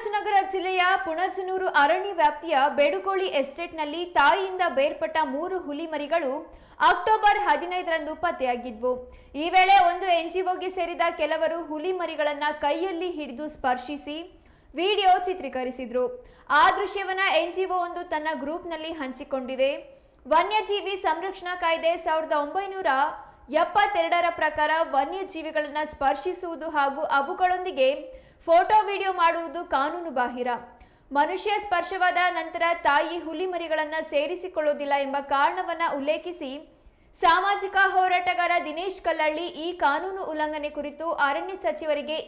ಚಾಮರಾಜನಗರ ಜಿಲ್ಲೆಯ ಪುಣಜನೂರು ಅರಣ್ಯ ವ್ಯಾಪ್ತಿಯ ಬೇಡುಗೋಳಿ ಎಸ್ಟೇಟ್ನಲ್ಲಿ ತಾಯಿಯಿಂದ ಬೇರ್ಪಟ್ಟ ಮೂರು ಹುಲಿಮರಿಗಳು ಅಕ್ಟೋಬರ್ ಹದಿನೈದರಂದು ಪತ್ತೆಯಾಗಿದ್ವು. ಈ ವೇಳೆ ಒಂದು ಎನ್ಜಿಒಗೆ ಸೇರಿದ ಕೆಲವರು ಹುಲಿಮರಿಗಳನ್ನ ಕೈಯಲ್ಲಿ ಹಿಡಿದು ಸ್ಪರ್ಶಿಸಿ ವಿಡಿಯೋ ಚಿತ್ರೀಕರಿಸಿದ್ರು. ಆ ದೃಶ್ಯವನ್ನ ಎನ್ಜಿಒ ಒಂದು ತನ್ನ ಗ್ರೂಪ್ನಲ್ಲಿ ಹಂಚಿಕೊಂಡಿದೆ. ವನ್ಯಜೀವಿ ಸಂರಕ್ಷಣಾ ಕಾಯ್ದೆ ಸಾವಿರದ ಒಂಬೈನೂರ ಎಪ್ಪತ್ತೆರಡರ ಪ್ರಕಾರ ವನ್ಯಜೀವಿಗಳನ್ನ ಸ್ಪರ್ಶಿಸುವುದು ಹಾಗೂ ಅವುಗಳೊಂದಿಗೆ ಫೋಟೋ ವಿಡಿಯೋ ಮಾಡುವುದು ಕಾನೂನು ಬಾಹಿರ ಮನುಷ್ಯ ಸ್ಪರ್ಶವಾದ ನಂತರ ತಾಯಿ ಹುಲಿಮರಿಗಳನ್ನು ಸೇರಿಸಿಕೊಳ್ಳುವುದಿಲ್ಲ ಎಂಬ ಕಾರಣವನ್ನ ಉಲ್ಲೇಖಿಸಿ, ಸಾಮಾಜಿಕ ಹೋರಾಟಗಾರ ದಿನೇಶ್ ಕಲ್ಲಳ್ಳಿ ಈ ಕಾನೂನು ಉಲ್ಲಂಘನೆ ಕುರಿತು ಅರಣ್ಯ ಸಚಿವರಿಗೆ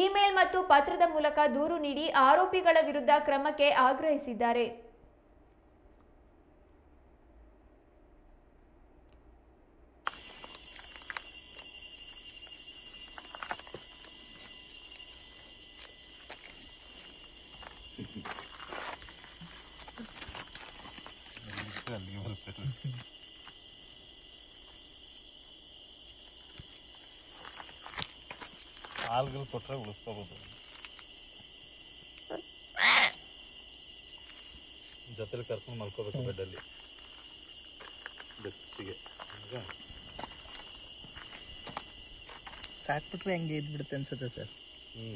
ಇಮೇಲ್ ಮತ್ತು ಪತ್ರದ ಮೂಲಕ ದೂರು ನೀಡಿ ಆರೋಪಿಗಳ ವಿರುದ್ಧ ಕ್ರಮಕ್ಕೆ ಆಗ್ರಹಿಸಿದ್ದಾರೆ. ಅಲ್ಲಿಗೆ ಬರ್ತಾರೆ ಹಾಲ್ಗಳು ಕೊಟ್ರೆ ಉಳಿಸ್ಕೋಬೋದು. ಜೊತೆಲಿ ಕರ್ಕೊಂಡು ಮಲ್ಕೋಬೇಕು ಬೆಡ್ಡಲ್ಲಿ. ಬೆಚ್ಚಿಗೆ. ಹಂಗ ಸಾಕ್ಬಿಟ್ರೆ ಹಂಗೆ ಇದ್ಬಿಡುತ್ತೆ ಅನ್ಸುತ್ತೆ ಸರ್. ಹ್ಞೂ